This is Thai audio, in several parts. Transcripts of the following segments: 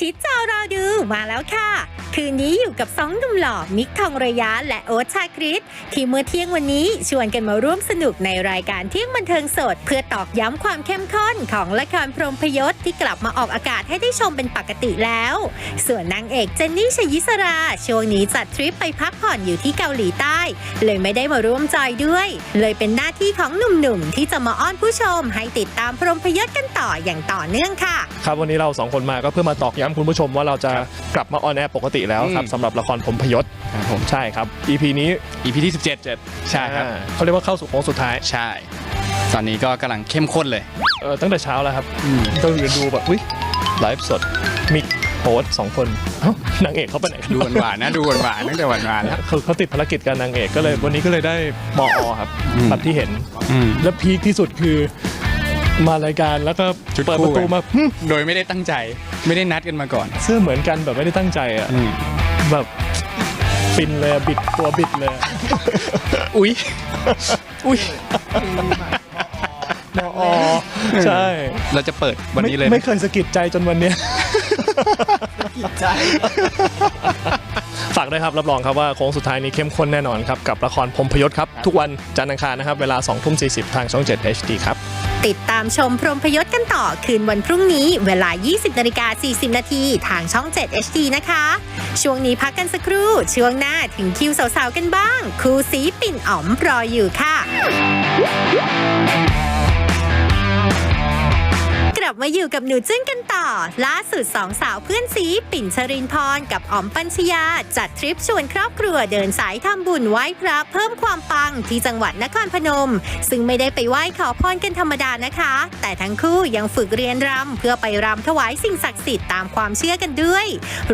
ชิตจอรอดูมาแล้วค่ะ คืนนี้อยู่กับสองหนุ่มหล่อมิกทองระยะและโอ๊ตชาคริตที่เมื่อเที่ยงวันนี้ชวนกันมาร่วมสนุกในรายการเที่ยงบันเทิงสด เพื่อตอกย้ำความเข้มข้นของละครพรหมพยศที่กลับมาออกอากาศให้ได้ชมเป็นปกติแล้ว ส่วนนางเอกเจนนี่ชยิสราช่วงนี้จัดทริปไปพักผ่อนอยู่ที่เกาหลีใต้ เลยไม่ได้มาร่วมจอยด้วย เลยเป็นหน้าที่ของหนุ่มๆที่จะมาอ้อนผู้ชมให้ติดตามพรหมพยศกันต่ออย่างต่อเนื่องค่ะครับวันนี้เราสองคนมาก็เพื่อมาตอกย้ำคุณผู้ชมว่าเราจะกลับมาออนแอร์ปกติแล้วครับอืม สำหรับละครผมพยศครับผม ใช่ครับ EP นี้ EP ที่17ใช่ครับ อ่าเขาเรียกว่าเข้าสู่โค้งสุดท้ายใช่ ตอนนี้ก็กำลังเข้มข้นเลย เออตั้งแต่เช้าแล้วครับก็คือดูแบบอุ้ยไลฟ์สดมิกโพสต์สองคนเอ้านางเอกเขาไปไหนกันดูหวานๆนะ ดูหวานๆตั้งแต่หวานๆแล้วเขาเขาติดภารกิจกับนางเอกก็เลยวันนี้ก็เลยได้มอครับอืม แบบที่เห็น อืม แล้วพีคที่สุดคือ มารายการแล้วก็ชุดเปิดคู่ประตูไงมาหึโดยไม่ได้ตั้งใจไม่ได้นัดกันมาก่อน เสื้อเหมือนกันแบบไม่ได้ตั้งใจอะอืมแบบฟินเลยอะบิดตัวบิดเลยอะอุ๊ย อุ๊ยมอใช่เราจะเปิดวันนี้เลยไม่ไหมไม่เคยสะกิดใจจนวันเนี้ยฝากด้วยครับรับรองครับว่าโค้งสุดท้ายนี้เข้มข้นแน่นอนครับกับละครพรหมพยศครับ ทุกวันจันทร์อังคารนะครับ เวลา2ทุ่ม40 ทางช่อง 7 HD ครับ ติดตามชมพรมพยศกันต่อคืนวันพรุ่งนี้เวลา 20นาฬิกา40 นาทีทางช่อง 7 HD นะคะ ช่วงนี้พักกันสักครู่ ช่วงหน้าถึงคิวสาวๆกันบ้าง ครูสีปิ่นอ๋อมรออยู่ค่ะ ลับมาอยู่กับหนูจึ้งกันต่อ ล่าสุดสองสาวเพื่อนสีปิ่นชรินพรกับอ๋อมปัญชยา จัดทริปชวนครอบครัวเดินสายทำบุญไหว้พระเพิ่มความปังที่จังหวัดนครพนม ซึ่งไม่ได้ไปไหว้ขอพรกันธรรมดานะคะ แต่ทั้งคู่ยังฝึกเรียนรำเพื่อไปรำถวายสิ่งศักดิ์สิทธิ์ตามความเชื่อกันด้วย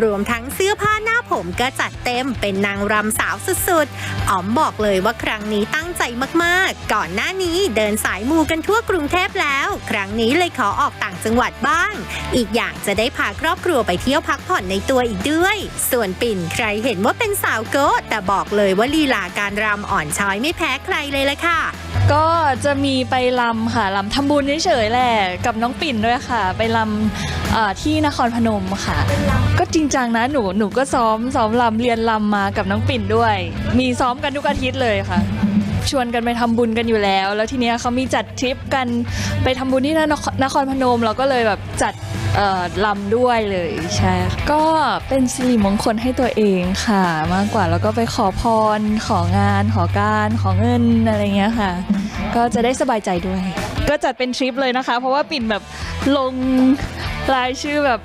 รวมทั้งเสื้อผ้าหน้าผมก็จัดเต็มเป็นนางรำสาวสุดๆอ๋อมบอกเลยว่าครั้งนี้ตั้งใจมากๆ ก่อนหน้านี้เดินสายมูกันทั่วกรุงเทพแล้ว ครั้งนี้เลยขอออกต่างจังหวัดบ้าง อีกอย่างจะได้พาครอบครัวไปเที่ยวพักผ่อนในตัวอีกด้วย ส่วนปิ่นใครเห็นว่าเป็นสาวโก้แต่บอกเลยว่าลีลาการรำอ่อนช้อยไม่แพ้ใครเลยละค่ะ ก็จะมีไปลำค่ะลำทำบุญเฉยๆแหละกับน้องปิ่นด้วยค่ะ ไปลำที่นครพนมค่ะ ก็จริงจังนะหนูหนูก็ซ้อมซ้อมลำเรียนลำมากับน้องปิ่นด้วย มีซ้อมกันทุกอาทิตย์เลยค่ะ ชวนกันไปทำบุญกันอยู่แล้ว แล้วทีเนี้ยเขามีจัดทริปกันไปทำบุญที่นครนครพนมเราก็เลยแบบจัดลำด้วยเลยใช่ก็เป็นสิริมงคลให้ตัวเองค่ะ มากกว่าแล้วก็ไปขอพร ของาน ขอการขอเงินอะไรเงี้ยค่ะ ก็จะได้สบายใจด้วย ก็จัดเป็นทริปเลยนะคะ เพราะว่าปิ่นแบบลงรายชื่อแบบ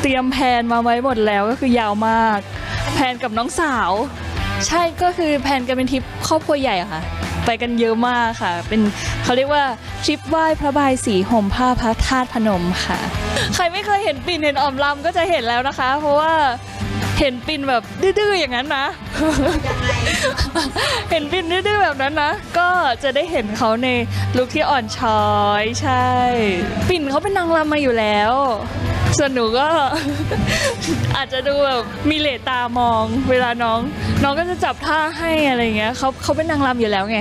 เตรียมแผนมาไว้หมดแล้วก็คือยาวมาก แผนกับน้องสาว ใช่ก็คือแผนกันเป็นทริปครอบครัวใหญ่อะค่ะ ไปกันเยอะมากค่ะ เป็นเขาเรียกว่าทริปไหว้พระบายสีห่มผ้าพระธาตุพนมค่ะ ใครไม่เคยเห็นปิ่นเห็นออมลำก็จะเห็นแล้วนะคะ เพราะว่า เห็นปิ่นแบบดื้อๆอย่างนั้นนะ เห็นปิ่นดื้อๆแบบนั้นนะ ก็จะได้เห็นเขาในลุคที่อ่อนช้อยใช่ ปิ่นเขาเป็นนางรำมาอยู่แล้ว ส่วนหนูก็ อาจจะดูแบบมีเหลตตามอง เวลาน้อง น้องก็จะจับท่าให้อะไรอย่างเงี้ยเขาเขาเป็นนางรำอยู่แล้วไง